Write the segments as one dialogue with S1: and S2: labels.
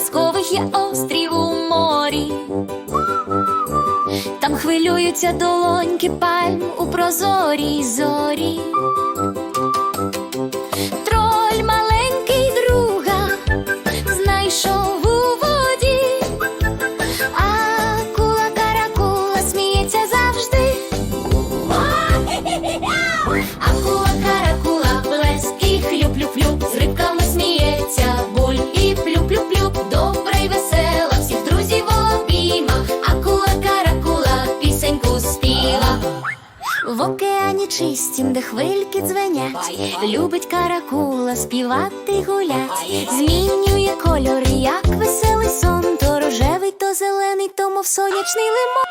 S1: казкових є острів у морі. Там хвилюються долоньки пальм у прозорій зорі. Хвильки дзвенять, любить каракула співати гулять, змінює кольори, як веселий сон, то рожевий, то зелений, то мов сонячний лимон.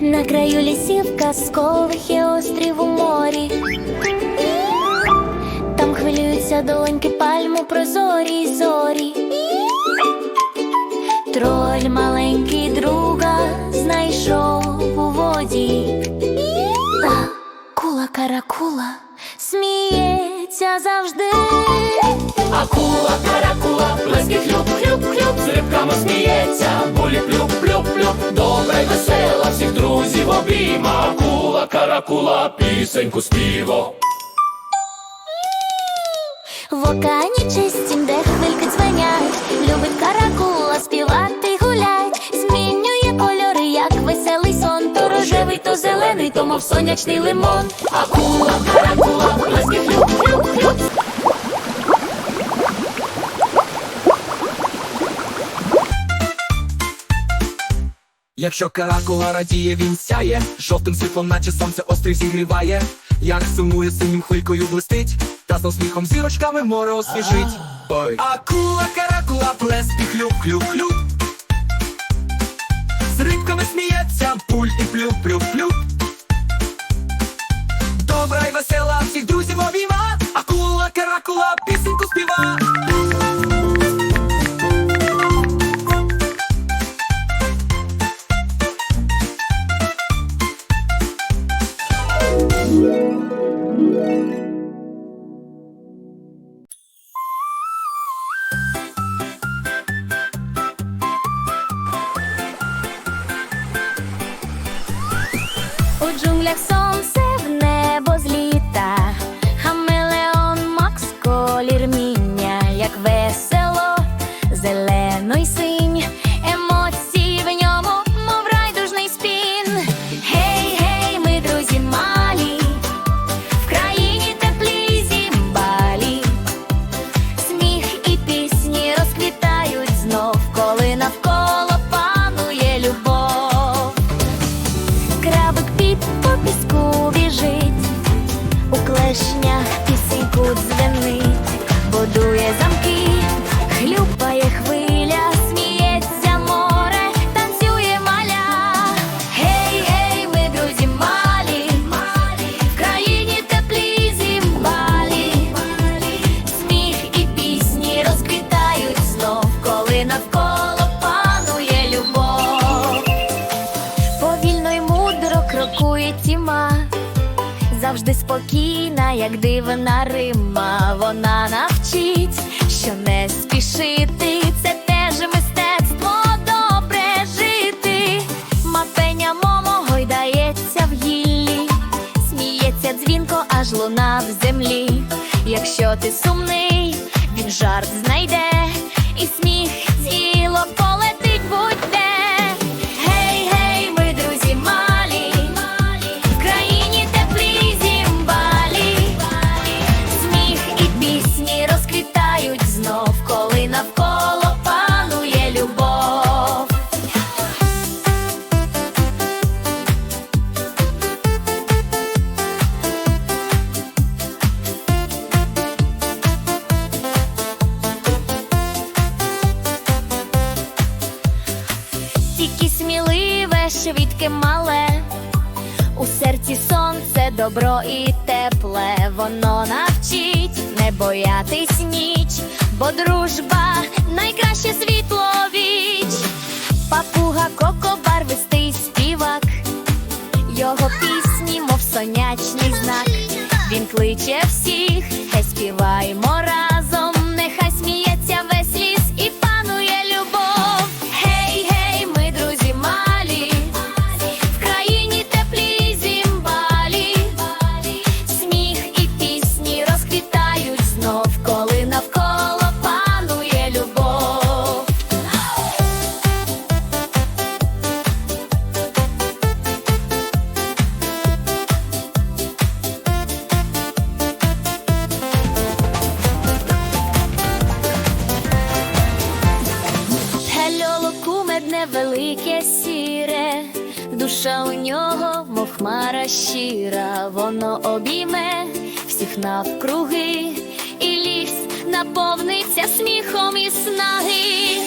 S1: На краю лісів казкових є острів у морі. Там хвилюються долоньки пальму прозорі зорі. Троль маленький друга знайшов у воді. А кула каракула сміється завжди.
S2: Акула, каракула, плески хлюп, хлюп, хлюп, з рибками сміється, булі плюп, плюп, плюп, добра й весела, всіх друзів обійма, акула, каракула, пісеньку співо.
S1: В океані чистім, де хвильки дзвенять, любить каракула рожевий, то зелений, то мов сонячний лимон.
S2: Акула, каракула, плески хлюп, хлюп, хлюп.
S3: Якщо каракула радіє, він сяє, жовтим світлом, наче сонце острів зігріває, як сумує синім хвилькою блистить, та з сміхом зірочками море освіжить. Ой. Акула, каракула, плеск і хлюп, хлюп, хлюп. З рибками сміється, пуль і плю-плю-плю Добра весела, всіх друзів обійма, акула, каракула, пісеньку співа.
S1: У клешнях пісеньку дзвенить, будує замки, хлюпає хвиля, сміється море, танцює маля. Гей, гей, ми друзі малі, в країні теплі зімбалі. Сміх і пісні розквітають знов, коли навколо панує любов. Повільно й мудро крокує тіма, завжди спокійна, як дивна рима. Вона навчить, що не спішити, це теж мистецтво добре жити. Мапеня момо гойдається в гіллі, сміється дзвінко, аж луна в землі. Якщо ти сумний, він жарт знайде, Тільки сміливе, швидке мале, у серці сонце, добро і тепле, воно навчить не боятись ніч, бо дружба найкраще світло віч. Папуга коко барвистий співак, його пісні, мов сонячний знак. він кличе всіх, хай співаємо разом, велике сіре, душа у нього, мов хмара щира, воно обійме всіх навкруги, і ліс наповниться сміхом і снаги.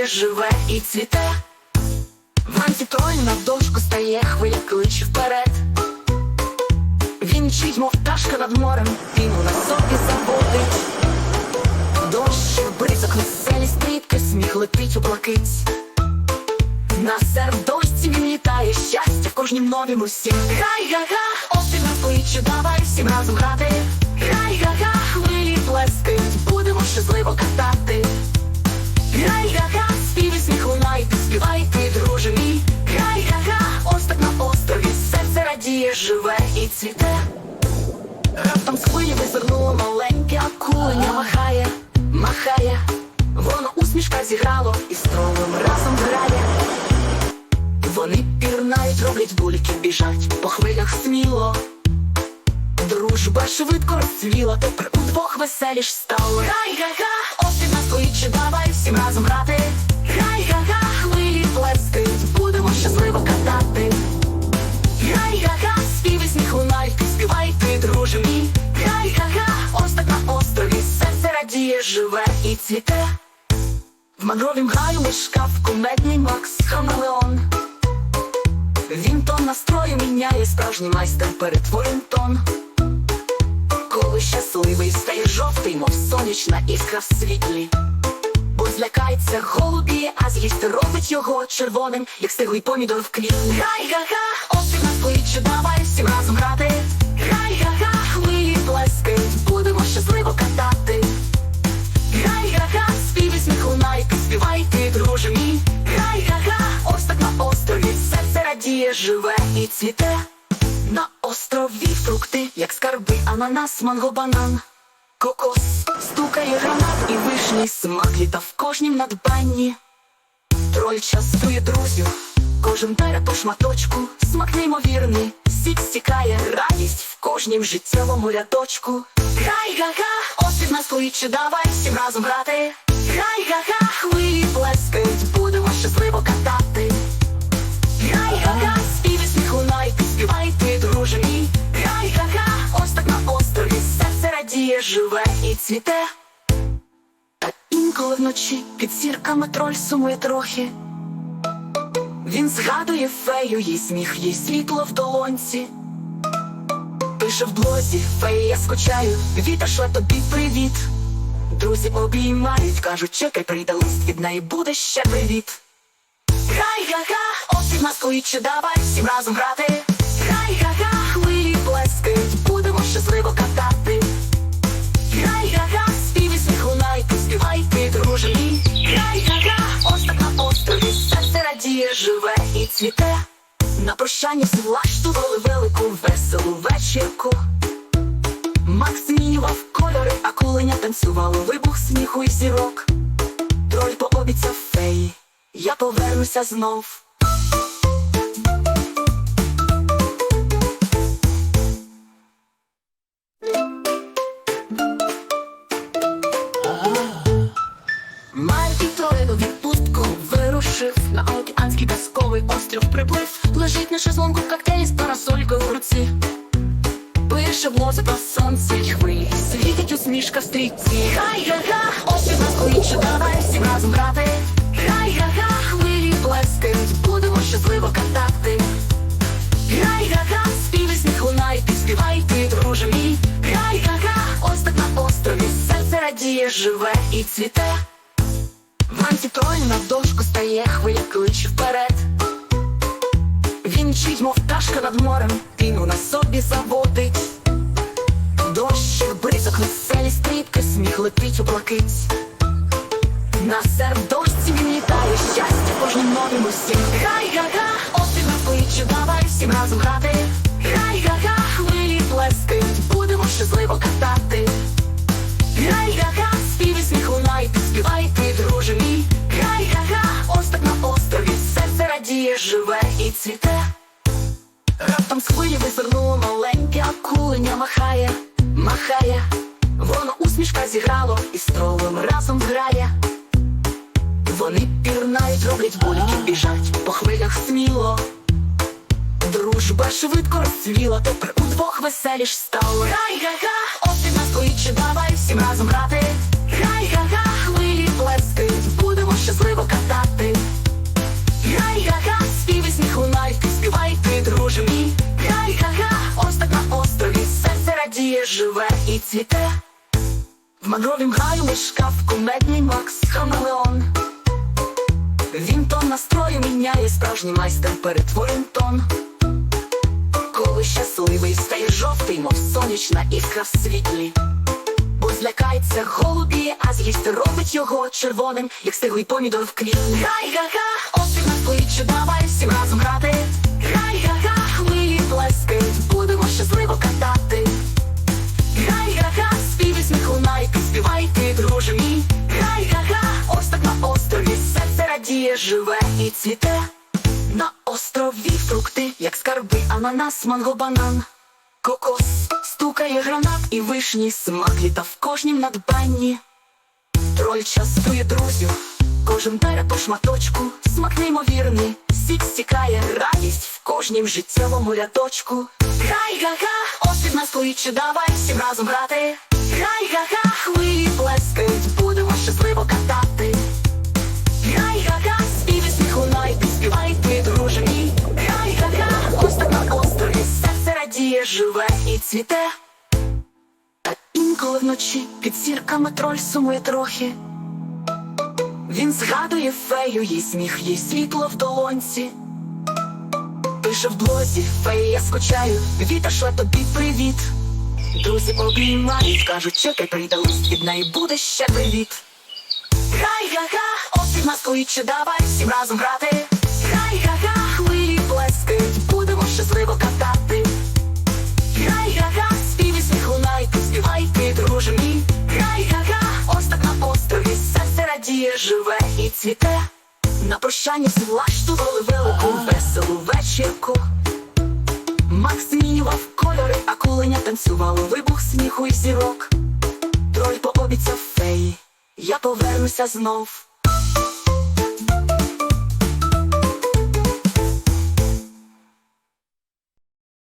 S4: Серце живе і цвіте. Вранці троль на дошку стає, хвиля кличе вперед. Він мчить, мов пташка над морем, піну на собі заводить. Дощ бризок веселі стрітки, сміх летить у блакить. На сердочці він літає щастя в кожнім новім усім. Хай-га-га, острів нас кличе, давай всім разом грати. Хай-га-га, хвилі плескають, будемо щасливо катати. Співай, ти, друже мій. Грай-га-га, ось на острові, серце радіє, живе і цвіте. Раптом з хвилі визирнуло маленьке акуленя махає, махає. Воно усмішка зіграло і з тролем разом грає. Вони пірнають, роблять бульки, біжать по хвилях сміло. Дружба швидко розцвіла, тепер удвох веселіш стало. Гай-га-га, острів нас кличе, давай всім разом грати. Гай-га-га, цвіте. В мангровім гаю мешкав кумедний Макс Хамелеон. Він тон настрою міняє справжній майстер перетворень тон. Коли щасливий стає жовтий, мов сонячна іскра в світлі. Бо злякається голубі, а з'їсти робить його червоним, як стиглий помідор в клі. Гай-га-га, острів нас кличе, давай всім разом грати. Радіє, живе і цвіте. На острові фрукти, як скарби, ананас, манго, банан. Кокос стукає гранат і вишній смак літа в кожнім надбанні. Троль частує друзів, кожен бере по шматочку, смак неймовірний, сік стікає, радість в кожнім життєвому рядочку. Гай-га-га, острів нас кличе, давай всім разом грати. Гай-га-га, хвилі плескають, серце живе і цвіте. Та інколи вночі під зірками троль сумує трохи. Він згадує фею, їй сміх, їй світло в долонці. Пише в блозі, фея, я скучаю, вітер шле тобі привіт. Друзі обіймають, кажуть, чекай, прийде лист від неї, буде ще привіт. Гай-га-га, острів нас кличе, давай всім разом грати. Гай-га-га, хвилі плескають, будемо щасливо живе і цвіте. На прощання влаштували велику веселу вечірку. Макс змінював кольори, а куленя танцювало вибух сміху і зірок. Троль пообіцяв феї, я повернуся знов. Острів приплив. Лежить на шезлонгу коктейль з парасолькою в руці. Пише в мозику сонце й хвилі, світить усмішка в стрічці. Хай-га-га, острів нас кличе, давай всім разом грати. Хай-га-га, хвилі плескають, будемо щасливо катати. Грай-га-га, співи сміх лунає, ти співай, ти, друже мій. Грай-га-га, ось так на острові, серце радіє, живе і цвіте. Вранці троль на дошку стає, хвиля кличе вперед. Він мов пташка над морем, піну на собі заводить. Дощ, бризок, веселі стріпки, сміх летить у блакить. Раптом з хвилі визирнуло маленьке акуленя махає, махає. Воно усмішка зіграло і з разом грає. Вони пірнають, роблять бульки, біжать по хвилях сміло. Дружба швидко розцвіла, тепер удвох веселіш стало. Гай-га-га, острів нас кличе, давай всім разом грати. Гай-га-га, хвилі плескають, будемо щасливо катати. Радіє, живе і цвіте. В мангровім гаю мешкав кумедний Макс Хамелеон. Він тон настрою міняє справжній майстер перетворень тон. Коли щасливий стає жовтий, мов сонячна іскра в світлі. Бо злякається голубі, а з'їсть робить його червоним, як стиглий помідор в квітні. Гай-га-га, острів нас кличе, давай всім разом грати. Гай-га-га, хвилі плескають, будемо щасливо катати. Співи сміх лунай, ти співай, ти, друже мій. Гай-га-га, ось так на острові, серце радіє, живе і цвіте. На острові фрукти, як скарби, ананас, манго, банан. Кокос стукає гранат і вишні, смак літа в кожнім надбанні. Троль частує друзів, кожен бере по шматочку, смак неймовірний, сік стікає, радість в кожнім життєвому рядочку. Гай-га-га, острів нас кличе, давай всім разом грати. Гай-га-га, хвилі плескають, будемо щасливо катати. Гай-га-га, співи сміх лунай, ти співай, ти, друже мій. Ось так на острові, серце радіє, живе і цвіте. Інколи вночі під зірками троль сумує трохи. Він згадує фею, їй сміх, їй світло в долонці. Пише в блозі, фея, скучаю, вітер шле тобі привіт. Друзі обіймають, кажуть, чекай, прийде лист від неї буде ще привіт. Хай-га-га, острів нас кличе, давай всім разом грати. Хай-га-га, хвилі плескають, будемо щасливо катати. Гай-га-га, співи сміх лунай, ти співай, ти, друже мій. Гай-га-га, ось так на острові, серце радіє, живе і цвіте. На прощання влаштували велику веселу вечірку. Макс змінював кольори, а куленя танцювало вибух сміху і зірок. Троль пообіцяв феї, я повернуся знов.